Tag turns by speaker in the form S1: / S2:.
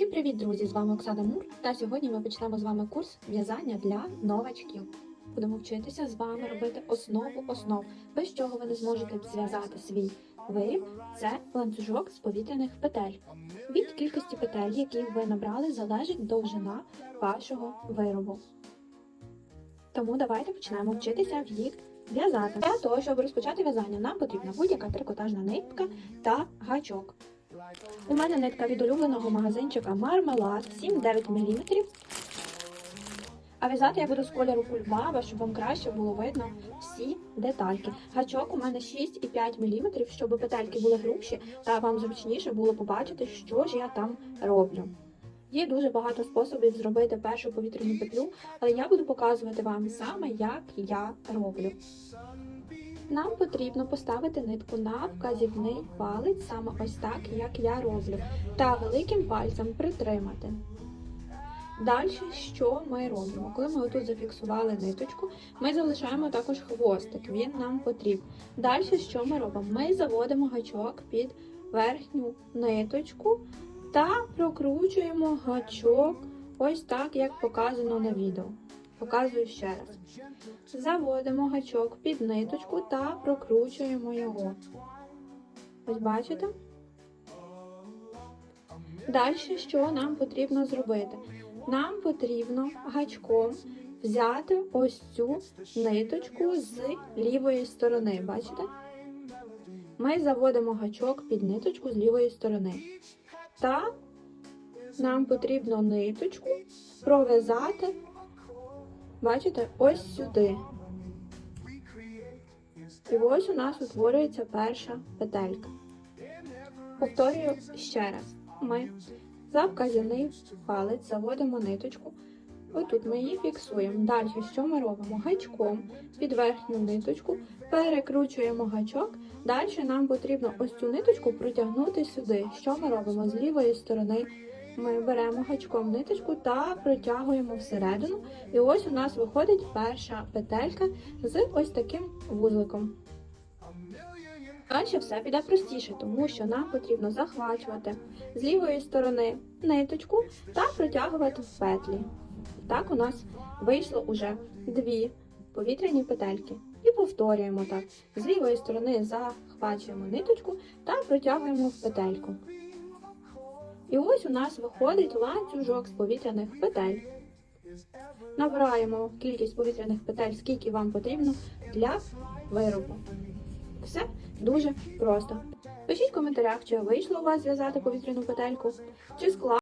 S1: Всім привіт, друзі! З вами Оксана Мур. Та сьогодні ми почнемо з вами курс в'язання для новачків. Будемо вчитися з вами робити основу основ, без чого ви не зможете зв'язати свій виріб. Це ланцюжок з повітряних петель. Від кількості петель, які ви набрали, залежить довжина вашого виробу. Тому давайте почнемо вчитися в їх в'язати. Для того, щоб розпочати в'язання, нам потрібна будь-яка трикотажна нитка та гачок. У мене нитка від улюбленого магазинчика Мармелад 7-9 мм. А в'язати я буду з кольору кульбаба, щоб вам краще було видно всі детальки. Гачок у мене 6,5 мм, щоб петельки були грубші та вам зручніше було побачити, що ж я там роблю. Є дуже багато способів зробити першу повітряну петлю, але я буду показувати вам саме, як я роблю. Нам потрібно поставити нитку на вказівний палець, саме ось так, як я роблю, та великим пальцем притримати. Далі, що ми робимо? Коли ми отут зафіксували ниточку, ми залишаємо також хвостик, він нам потрібен. Далі, що ми робимо? Ми заводимо гачок під верхню ниточку та прокручуємо гачок ось так, як показано на відео. Показую ще раз. Заводимо гачок під ниточку та прокручуємо його. Ось бачите? Далі що нам потрібно зробити? Нам потрібно гачком взяти ось цю ниточку з лівої сторони. Бачите? Ми заводимо гачок під ниточку з лівої сторони. Та нам потрібно ниточку пров'язати, бачите, ось сюди. І ось у нас утворюється перша петелька. Повторюю ще раз. Ми за вказівний палець заводимо ниточку. Отут ми її фіксуємо. Далі, що ми робимо? Гачком під верхню ниточку, перекручуємо гачок. Далі нам потрібно ось цю ниточку протягнути сюди. Що ми робимо? З лівої сторони ми беремо гачком ниточку та протягуємо всередину. І ось у нас виходить перша петелька з ось таким вузликом. Далі все піде простіше, тому що нам потрібно захвачувати з лівої сторони ниточку та протягувати в петлі. Так у нас вийшло уже дві повітряні петельки. І повторюємо так. З лівої сторони захвачуємо ниточку та протягуємо в петельку. І ось у нас виходить ланцюжок з повітряних петель. Набираємо кількість повітряних петель, скільки вам потрібно для виробу. Все дуже просто. Пишіть в коментарях, чи вийшло у вас зв'язати повітряну петельку, чи складно.